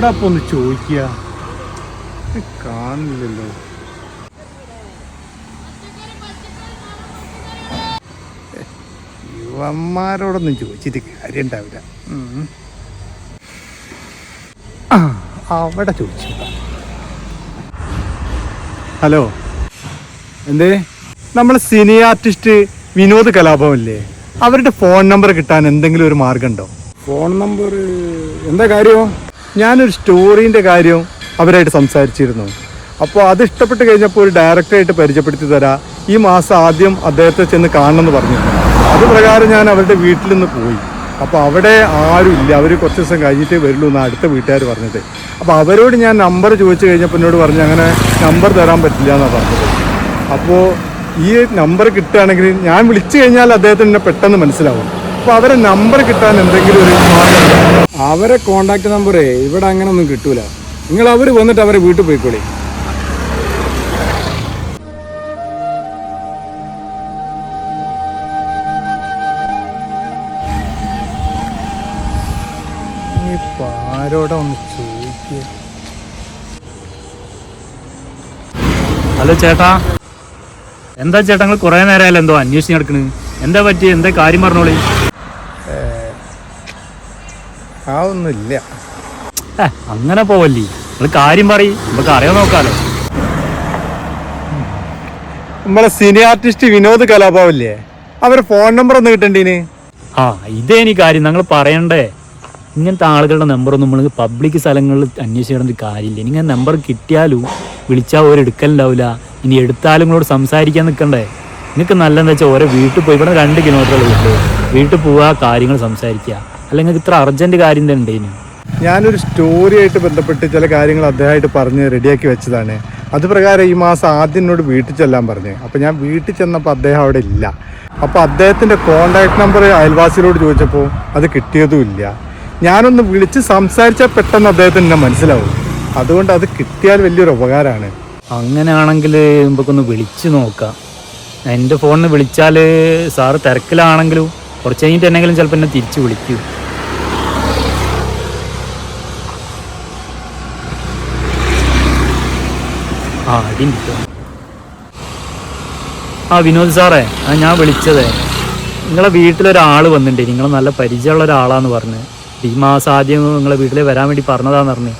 ആരോടാ അപ്പൊ ഒന്ന് ചോദിക്കുക കാണില്ലല്ലോ. യുവന്മാരോടൊന്നും ചോദിച്ചിട്ട് കാര്യം ഉണ്ടാവില്ല ആ അവിടെ ചോദിച്ചു ഹലോ. എന്തേ? നമ്മൾ സിനി ആർട്ടിസ്റ്റ് വിനോദ് കലാഭവല്ലേ അവരുടെ ഫോൺ നമ്പർ കിട്ടാൻ എന്തെങ്കിലും ഒരു മാർഗമുണ്ടോ? ഫോൺ നമ്പർ എന്താ കാര്യമോ ഞാനൊരു സ്റ്റോറീന്റെ കാര്യം അവരായിട്ട് സംസാരിച്ചിരുന്നു. അപ്പോൾ അത് ഇഷ്ടപ്പെട്ട് കഴിഞ്ഞപ്പോൾ ഒരു ഡയറക്ടറായിട്ട് പരിചയപ്പെടുത്തി തരാം. ഈ മാസം ആദ്യം അദ്ദേഹത്തെ ചെന്ന് കാണണമെന്ന് പറഞ്ഞു അത് പ്രകാരം ഞാൻ അവരുടെ വീട്ടിൽ നിന്ന് പോയി. അപ്പോൾ അവിടെ ആരും ഇല്ല. അവർ കുറച്ച് ദിവസം കഴിഞ്ഞിട്ട് വരുള്ളൂ എന്ന് അടുത്ത വീട്ടുകാർ പറഞ്ഞത്. അപ്പോൾ അവരോട് ഞാൻ നമ്പർ ചോദിച്ചു കഴിഞ്ഞപ്പോൾ എന്നോട് പറഞ്ഞു അങ്ങനെ നമ്പർ തരാൻ പറ്റില്ല എന്നാണ് പറഞ്ഞത്. അപ്പോൾ ഈ നമ്പർ കിട്ടുകയാണെങ്കിൽ ഞാൻ വിളിച്ചു കഴിഞ്ഞാൽ അദ്ദേഹത്തിന് പെട്ടെന്ന് മനസ്സിലാവും. അപ്പോൾ അവരെ നമ്പർ കിട്ടാൻ എന്തെങ്കിലും ഒരു അവരെ കോണ്ടാക്ട് നമ്പർ ഇവിടെ അങ്ങനെ ഒന്നും കിട്ടൂല. നിങ്ങൾ അവർ വന്നിട്ട് അവരെ വീട്ടിൽ പോയിക്കോളി. ആരോടാ ഒന്ന് ചോദിക്കുക ഹലോ ചേട്ടാ. എന്താ ചേട്ടാ നിങ്ങൾ കുറേ നേരമായാലും എന്തോ അന്വേഷിച്ച് നടക്കണ്. എന്താ പറ്റി എന്താ കാര്യം പറഞ്ഞോളി? ആ ഒന്നുമില്ല അങ്ങനെ പോവല്ലേ? നിങ്ങൾ കാര്യം പറയും നമുക്ക് അറിയാൻ നോക്കാലോ. നമ്മളെ സിനി ആർട്ടിസ്റ്റ് വിനോദ് കലാഭാവല്ലേ അവരെ ഫോൺ നമ്പർ ഒന്ന് കിട്ടണ്ടീന്? ആ ഇതേ ഇനി കാര്യം നിങ്ങൾ പറയണ്ടേ. ഇങ്ങനത്തെ ആളുകളുടെ നമ്പറൊന്നും നമ്മൾ പബ്ലിക് സ്ഥലങ്ങളിൽ അന്വേഷിക്കേണ്ട കാര്യമില്ല. ഇനി നമ്പർ കിട്ടിയാലും വിളിച്ചാൽ ഒരു എടുക്കലുണ്ടാവില്ല ഇനി എടുത്താലും നിങ്ങളോട് സംസാരിക്കാൻ നിൽക്കണ്ടേ നിങ്ങൾക്ക് നല്ലതെന്ന് വെച്ചാൽ ഓരോ വീട്ടിൽ പോയി ഇവിടെ രണ്ട് കിലോമീറ്ററുള്ള വീട്ടിൽ വീട്ടിൽ പോവുക കാര്യങ്ങൾ സംസാരിക്കുക അല്ലെങ്കിൽ ഇത്ര അർജന്റ് കാര്യം തന്നെ ഉണ്ടേനു ഞാനൊരു സ്റ്റോറിയായിട്ട് ബന്ധപ്പെട്ട് ചില കാര്യങ്ങൾ അദ്ദേഹമായിട്ട് പറഞ്ഞ് റെഡിയാക്കി വെച്ചതാണ്. അത് പ്രകാരം ഈ മാസം ആദ്യം എന്നോട് വീട്ടിൽ ചെല്ലാൻ പറഞ്ഞു. അപ്പോൾ ഞാൻ വീട്ടിൽ ചെന്നപ്പോൾ അദ്ദേഹം അവിടെ ഇല്ല. അപ്പോൾ അദ്ദേഹത്തിന്റെ കോണ്ടാക്ട് നമ്പർ അയൽവാസികളോട് ചോദിച്ചപ്പോൾ അത് കിട്ടിയതുമില്ല ഞാനൊന്ന് വിളിച്ച് സംസാരിച്ചാൽ പെട്ടെന്ന് അദ്ദേഹത്തിന് എന്നെ മനസ്സിലാവും. അതുകൊണ്ട് അത് കിട്ടിയാൽ വലിയൊരു ഉപകാരമാണ്. അങ്ങനെയാണെങ്കിൽ നമുക്കൊന്ന് വിളിച്ച് നോക്കാം. എന്റെ ഫോണിന് വിളിച്ചാൽ സാറ് തിരക്കിലാണെങ്കിലും കുറച്ച് കഴിഞ്ഞിട്ട് എന്നെങ്കിലും ചിലപ്പോൾ എന്നെ തിരിച്ച് വിളിക്കൂ. ആ ആ വിനോദ് സാറേ ആ ഞാൻ വിളിച്ചതേ. നിങ്ങളെ വീട്ടിലൊരാൾ വന്നിട്ടുണ്ട്. നിങ്ങൾ നല്ല പരിചയമുള്ള ഒരാളാന്ന് പറഞ്ഞ്. ഈ മാസം ആദ്യം നിങ്ങളെ വീട്ടിൽ വരാൻ വേണ്ടി പറഞ്ഞതാന്ന് പറഞ്ഞു.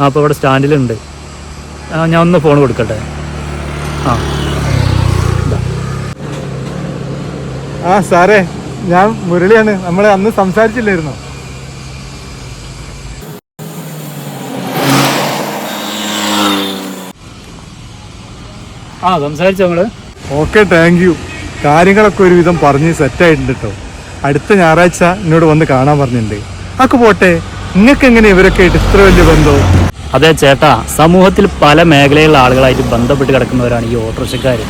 ആ അപ്പോൾ ഇവിടെ സ്റ്റാൻഡിലുണ്ട്. ഞാൻ ഒന്ന് ഫോൺ കൊടുക്കട്ടെ? ആ. ആ സാറേ ഞാൻ മുരളിയാണ്. നമ്മൾ അന്ന് സംസാരിച്ചില്ലായിരുന്നു. ആ സംസാരിച്ചു നമ്മൾ ഓക്കെ താങ്ക് യു കാര്യങ്ങളൊക്കെ ഒരുവിധം പറഞ്ഞ് സെറ്റായിട്ടുണ്ട് കേട്ടോ അടുത്ത ഞായറാഴ്ച എന്നോട് വന്ന് കാണാൻ പറഞ്ഞിട്ടുണ്ട്. അതൊക്കെ പോട്ടെ നിങ്ങൾക്ക് എങ്ങനെ ഇവരൊക്കെ ആയിട്ട് ഇത്ര വലിയ ബന്ധവും അതെ ചേട്ടാ. സമൂഹത്തിൽ പല മേഖലയിലുള്ള ആളുകളായിട്ട് ബന്ധപ്പെട്ട് കിടക്കുന്നവരാണ് ഈ ഓട്ടോറിക്ഷക്കാർ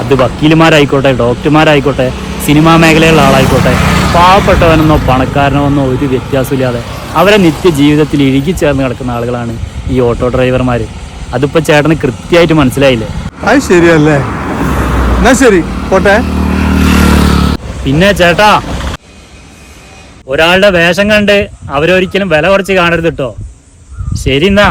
അത് വക്കീലുമാരായിക്കോട്ടെ ഡോക്ടർമാരായിക്കോട്ടെ സിനിമാ മേഖലയിലുള്ള ആളായിക്കോട്ടെ. പാവപ്പെട്ടവനെന്നോ പണക്കാരനോ എന്നോ ഒരു വ്യത്യാസമില്ലാതെ അവരെ നിത്യജീവിതത്തിൽ ഇഴുകിച്ചേർന്ന് കിടക്കുന്ന ആളുകളാണ് ഈ ഓട്ടോ ഡ്രൈവർമാർ അതിപ്പോൾ ചേട്ടന് കൃത്യമായിട്ട് മനസ്സിലായില്ലേ? അത് ശരിയല്ലേ? എന്നാ ശരി പോട്ടെ. പിന്നെ ചേട്ടാ ഒരാളുടെ വേഷം കണ്ട് അവരൊരിക്കലും വില കുറച്ച് കാണരുത് കേട്ടോ ശരി എന്നാ.